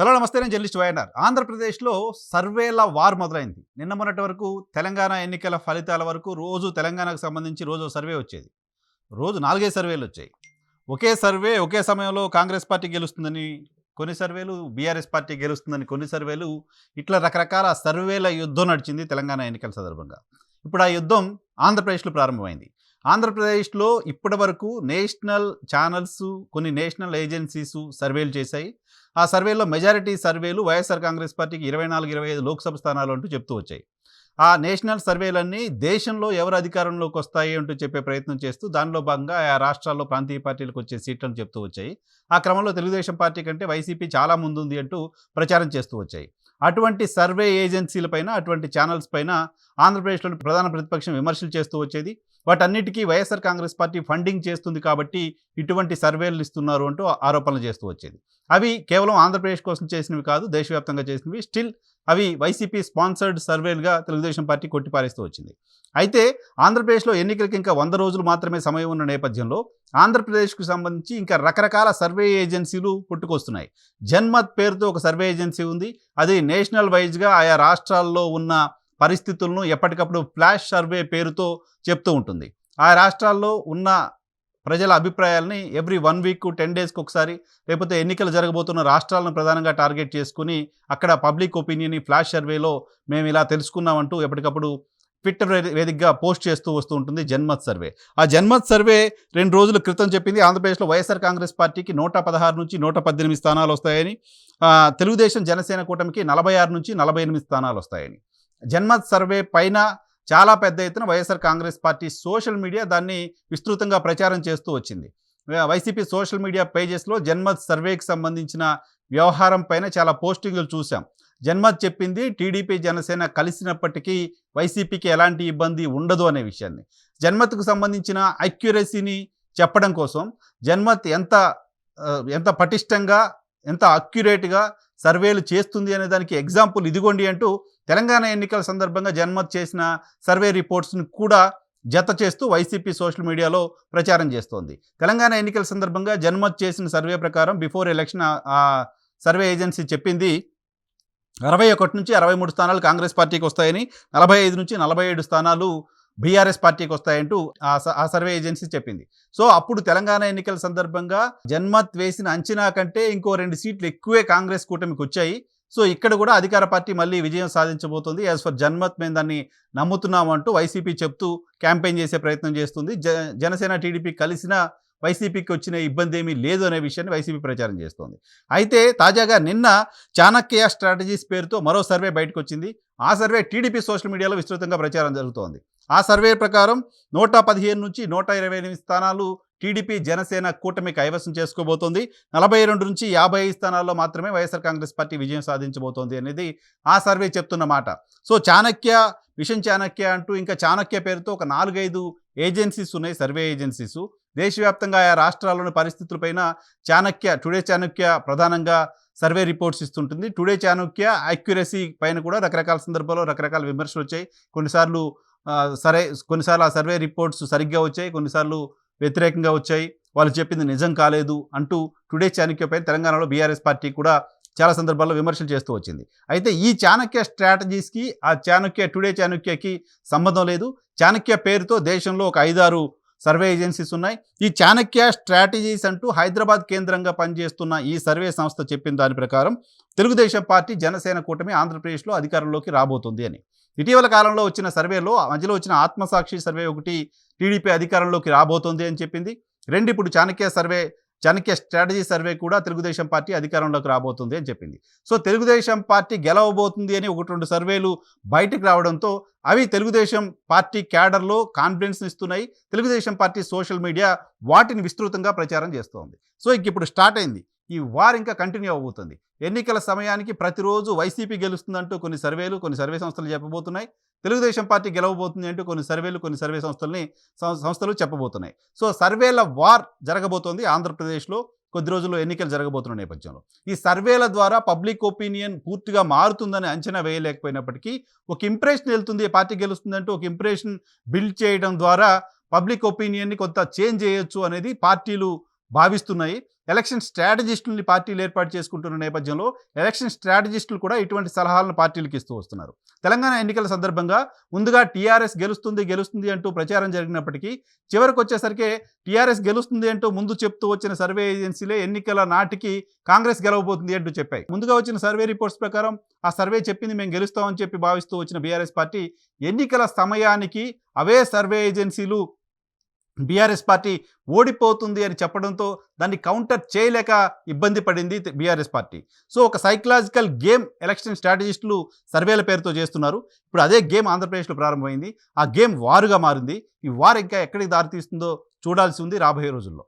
Hello నమస్తే నేను journalist YNR. ఆంధ్రప్రదేశ్లో సర్వేల వార్ మొదలైంది. నిన్న మొన్నటి వరకు తెలంగాణ ఎన్నికల ఫలితాల వరకు రోజు తెలంగాణకు సంబంధించి రోజు సర్వే వచ్చేది. రోజు నాలుగే సర్వేలు వచ్చాయి. ఒకే సర్వే ఒకే సమయంలో కాంగ్రెస్ పార్టీ గెలుస్తుందని కొన్ని సర్వేలు బీఆర్ఎస్ పార్టీ గెలుస్తుందని కొన్ని సర్వేలు ఇట్లా రకరకాల సర్వేల యుద్ధం నడిచింది తెలంగాణ ఎన్నికల సందర్భంగా. ఇప్పుడు ఆ యుద్ధం ఆంధ్రప్రదేశ్లో ప్రారంభమైంది. ఆంధ్రప్రదేశ్లో ఇప్పటి వరకు నేషనల్ ఛానల్స్ కొన్ని నేషనల్ ఏజెన్సీస్ సర్వేలు చేశాయి. ఆ సర్వేలో మెజారిటీ సర్వేలు వైఎస్ఆర్ కాంగ్రెస్ పార్టీకి ఇరవై నాలుగు ఇరవై ఐదు లోక్సభ స్థానాలు అంటూ చెప్తూ వచ్చాయి. ఆ నేషనల్ సర్వేలన్నీ దేశంలో ఎవరు అధికారంలోకి వస్తాయి అంటూ చెప్పే ప్రయత్నం చేస్తూ దానిలో భాగంగా ఆ రాష్ట్రాల్లో ప్రాంతీయ పార్టీలకు వచ్చే సీట్లను చెప్తూ వచ్చాయి. ఆ క్రమంలో తెలుగుదేశం పార్టీ కంటే వైసీపీ చాలా ముందుంది అంటూ ప్రచారం చేస్తూ వచ్చాయి. అటువంటి సర్వే ఏజెన్సీలపైన అటువంటి ఛానల్స్ పైన ఆంధ్రప్రదేశ్లోని ప్రధాన ప్రతిపక్షం విమర్శలు చేస్తూ వచ్చేది. వాటన్నిటికీ వైఎస్ఆర్ కాంగ్రెస్ పార్టీ ఫండింగ్ చేస్తుంది కాబట్టి ఇటువంటి సర్వేలు ఇస్తున్నారు అంటూ ఆరోపణలు చేస్తూ వచ్చేది. అవి కేవలం ఆంధ్రప్రదేశ్ కోసం చేసినవి కాదు దేశవ్యాప్తంగా చేసినవి. స్టిల్ అవి వైసీపీ స్పాన్సర్డ్ సర్వేలుగా తెలుగుదేశం పార్టీ కొట్టిపారేస్తూ వచ్చింది. అయితే ఆంధ్రప్రదేశ్లో ఎన్నికలకి ఇంకా వంద రోజులు మాత్రమే సమయం ఉన్న నేపథ్యంలో ఆంధ్రప్రదేశ్కు సంబంధించి ఇంకా రకరకాల సర్వే ఏజెన్సీలు పుట్టుకొస్తున్నాయి. జన్మత్ పేరుతో ఒక సర్వే ఏజెన్సీ ఉంది. అది నేషనల్ వైజ్గా ఆయా రాష్ట్రాల్లో ఉన్న పరిస్థితులను ఎప్పటికప్పుడు ఫ్లాష్ సర్వే పేరుతో చెప్తూ ఉంటుంది. ఆ రాష్ట్రాల్లో ఉన్న ప్రజల అభిప్రాయాలని ఎవ్రీ వన్ వీక్ టెన్ డేస్కి ఒకసారి లేకపోతే ఎన్నికలు జరగబోతున్న రాష్ట్రాలను ప్రధానంగా టార్గెట్ చేసుకుని అక్కడ పబ్లిక్ ఒపీనియన్ ఫ్లాష్ సర్వేలో మేము ఇలా తెలుసుకున్నామంటూ ఎప్పటికప్పుడు ట్విట్టర్ వేదికగా పోస్ట్ చేస్తూ వస్తూ ఉంటుంది జన్మత్ సర్వే. ఆ జన్మత్ సర్వే రెండు రోజుల క్రితం చెప్పింది ఆంధ్రప్రదేశ్లో వైఎస్ఆర్ కాంగ్రెస్ పార్టీకి నూట పదహారు నుంచి నూట పద్దెనిమిది స్థానాలు వస్తాయని తెలుగుదేశం జనసేన కూటమికి నలభై ఆరు నుంచి నలభై ఎనిమిది స్థానాలు వస్తాయని. జన్మత్ సర్వే పైన చాలా పెద్ద ఎత్తున YSR Congress party social media దాన్ని విస్తృతంగా ప్రచారం చేస్తూ వచ్చింది. వైసీపీ సోషల్ మీడియా పేజెస్లో జన్మత్ సర్వేకి సంబంధించిన వ్యవహారం పైన చాలా పోస్టింగ్లు చూసాం జన్మత్ చెప్పింది టీడీపీ జనసేన కలిసినప్పటికీ వైసీపీకి ఎలాంటి ఇబ్బంది ఉండదు అనే విషయాన్ని. జన్మత్కు సంబంధించిన అక్యురసీని చెప్పడం కోసం జన్మత్ ఎంత ఎంత పటిష్టంగా ఎంత అక్యురేట్గా సర్వేలు చేస్తుంది అనే దానికి ఎగ్జాంపుల్ ఇదిగోండి అంటూ తెలంగాణ ఎన్నికల సందర్భంగా జన్మత్ చేసిన సర్వే రిపోర్ట్స్ని కూడా జత చేస్తూ వైసీపీ సోషల్ మీడియాలో ప్రచారం చేస్తోంది. తెలంగాణ ఎన్నికల సందర్భంగా జన్మత్ చేసిన సర్వే ప్రకారం బిఫోర్ ఎలక్షన్ ఆ- సర్వే ఏజెన్సీ చెప్పింది అరవై ఒకటి నుంచి అరవై మూడు స్థానాలు కాంగ్రెస్ పార్టీకి వస్తాయని నలభై ఐదు నుంచి నలభై ఏడు స్థానాలు బీఆర్ఎస్ పార్టీకి వస్తాయంటూ ఆ స- ఆ సర్వే ఏజెన్సీ చెప్పింది. సో అప్పుడు తెలంగాణ ఎన్నికల సందర్భంగా జన్మత్ వేసిన అంచనా కంటే ఇంకో రెండు సీట్లు ఎక్కువే కాంగ్రెస్ కూటమికి వచ్చాయి. సో ఇక్కడ కూడా అధికార పార్టీ మళ్ళీ విజయం సాధించబోతుంది. యాజ్ ఫర్ జన్మత్ మేము దాన్ని నమ్ముతున్నామంటూ వైసీపీ చెప్తూ క్యాంపెయిన్ చేసే ప్రయత్నం చేస్తుంది. జ జనసేన టీడీపీ కలిసిన వైసీపీకి వచ్చిన ఇబ్బంది ఏమీ లేదు అనే విషయాన్ని వైసీపీ ప్రచారం చేస్తోంది. అయితే తాజాగా నిన్న చాణక్య స్ట్రాటజీస్ పేరుతో మరో సర్వే బయటకు వచ్చింది. ఆ సర్వే టీడీపీ సోషల్ మీడియాలో విస్తృతంగా ప్రచారం జరుగుతోంది. ఆ సర్వే ప్రకారం నూట పదిహేను నుంచి నూట ఇరవై ఎనిమిది స్థానాలు టీడీపీ జనసేన కూటమి కైవసం చేసుకోబోతోంది. నలభై రెండు నుంచి యాభై ఐదు స్థానాల్లో మాత్రమే వైఎస్ఆర్ కాంగ్రెస్ పార్టీ విజయం సాధించబోతోంది అనేది ఆ సర్వే చెప్తున్న మాట. సో చాణక్య మిషన్ చాణక్య అంటూ ఇంకా చాణక్య పేరుతో ఒక నాలుగైదు ఏజెన్సీస్ ఉన్నాయి సర్వే ఏజెన్సీస్. దేశవ్యాప్తంగా ఆయా రాష్ట్రాల్లోని పరిస్థితులపైన చాణక్య టుడే చాణక్య ప్రధానంగా సర్వే రిపోర్ట్స్ ఇస్తుంటుంది. టుడే చాణక్య యాక్యురసీ పైన కూడా రకరకాల సందర్భాల్లో రకరకాల విమర్శలు వచ్చాయి. కొన్నిసార్లు సరే కొన్నిసార్లు ఆ సర్వే రిపోర్ట్స్ సరిగ్గా వచ్చాయి కొన్నిసార్లు వ్యతిరేకంగా వచ్చాయి. వాళ్ళు చెప్పింది నిజం కాలేదు అంటూ టుడే చాణక్యపై తెలంగాణలో బీఆర్ఎస్ పార్టీ కూడా చాలా సందర్భాల్లో విమర్శలు చేస్తూ వచ్చింది. అయితే ఈ చాణక్య స్ట్రాటజీస్కి ఆ చాణక్య టుడే చాణక్యకి సంబంధం లేదు. చాణక్య పేరుతో దేశంలో ఒక ఐదారు సర్వే ఏజెన్సీస్ ఉన్నాయి. ఈ చాణక్య స్ట్రాటజీస్ అంటూ హైదరాబాద్ కేంద్రంగా పనిచేస్తున్న ఈ సర్వే సంస్థ చెప్పిన దాని ప్రకారం తెలుగుదేశం పార్టీ జనసేన కూటమి ఆంధ్రప్రదేశ్లో అధికారంలోకి రాబోతుంది అని. ఇటీవల కాలంలో వచ్చిన సర్వేలో మధ్యలో వచ్చిన ఆత్మసాక్షి సర్వే ఒకటి టీడీపీ అధికారంలోకి రాబోతోంది అని చెప్పింది. రెండు ఇప్పుడు Chanakya survey Chanakya strategy survey కూడా తెలుగుదేశం పార్టీ అధికారంలోకి రాబోతుంది అని చెప్పింది. సో తెలుగుదేశం పార్టీ గెలవబోతుంది అని ఒకటి రెండు సర్వేలు బయటకు రావడంతో అవి తెలుగుదేశం పార్టీ క్యాడర్లో కాన్ఫిడెన్స్ ఇస్తున్నాయి. తెలుగుదేశం పార్టీ సోషల్ మీడియా వాటిని విస్తృతంగా ప్రచారం చేస్తోంది. సో ఇంక ఇప్పుడు స్టార్ట్ అయింది. ఈ వార్ ఇంకా కంటిన్యూ అవబోతుంది ఎన్నికల సమయానికి ప్రతిరోజు వైసీపీ గెలుస్తుందంటూ కొన్ని సర్వేలు కొన్ని సర్వే సంస్థలు చెప్పబోతున్నాయి. తెలుగుదేశం పార్టీ గెలవబోతుంది అంటూ కొన్ని సర్వేలు కొన్ని సర్వే సంస్థల్ని సంస్థలు చెప్పబోతున్నాయి. సో సర్వేల వార్ జరగబోతోంది ఆంధ్రప్రదేశ్లో. కొద్ది రోజుల్లో ఎన్నికలు జరగబోతున్న నేపథ్యంలో. ఈ సర్వేల ద్వారా పబ్లిక్ ఒపీనియన్ పూర్తిగా మారుతుందని అంచనా వేయలేకపోయినప్పటికీ ఒక ఇంప్రెషన్ వెళ్తుంది పార్టీ గెలుస్తుందంటూ ఒక ఇంప్రెషన్ బిల్డ్ చేయడం ద్వారా పబ్లిక్ ఒపీనియన్ని కొంత చేంజ్ చేయొచ్చు అనేది పార్టీలు భావిస్తున్నాయి. ఎలక్షన్ స్ట్రాటజిస్టుల్ని పార్టీలు ఏర్పాటు చేసుకుంటున్న నేపథ్యంలో ఎలక్షన్ స్ట్రాటజిస్టులు కూడా ఇటువంటి సలహాలను పార్టీలకు ఇస్తూ వస్తున్నారు. తెలంగాణ ఎన్నికల సందర్భంగా ముందుగా టీఆర్ఎస్ గెలుస్తుంది గెలుస్తుంది అంటూ ప్రచారం జరిగినప్పటికీ చివరికి వచ్చేసరికి టీఆర్ఎస్ గెలుస్తుంది అంటూ ముందు చెప్తూ వచ్చిన సర్వే ఏజెన్సీలే ఎన్నికల నాటికి కాంగ్రెస్ గెలవబోతుంది అంటూ చెప్పాయి. ముందుగా వచ్చిన సర్వే రిపోర్ట్స్ ప్రకారం ఆ సర్వే చెప్పింది మేము గెలుస్తామని చెప్పి భావిస్తూ వచ్చిన బీఆర్ఎస్ పార్టీ ఎన్నికల సమయానికి అవే సర్వే ఏజెన్సీలు బీఆర్ఎస్ పార్టీ ఓడిపోతుంది అని చెప్పడంతో దాన్ని కౌంటర్ చేయలేక ఇబ్బంది పడింది బీఆర్ఎస్ పార్టీ. సో ఒక సైకలాజికల్ గేమ్ ఎలక్షన్ స్ట్రాటజిస్టులు సర్వేల పేరుతో చేస్తున్నారు. ఇప్పుడు అదే గేమ్ ఆంధ్రప్రదేశ్లో ప్రారంభమైంది. ఆ గేమ్ వారుగా మారింది. ఈ వార్ ఇంకా ఎక్కడికి దారితీస్తుందో చూడాల్సి ఉంది రాబోయే రోజుల్లో.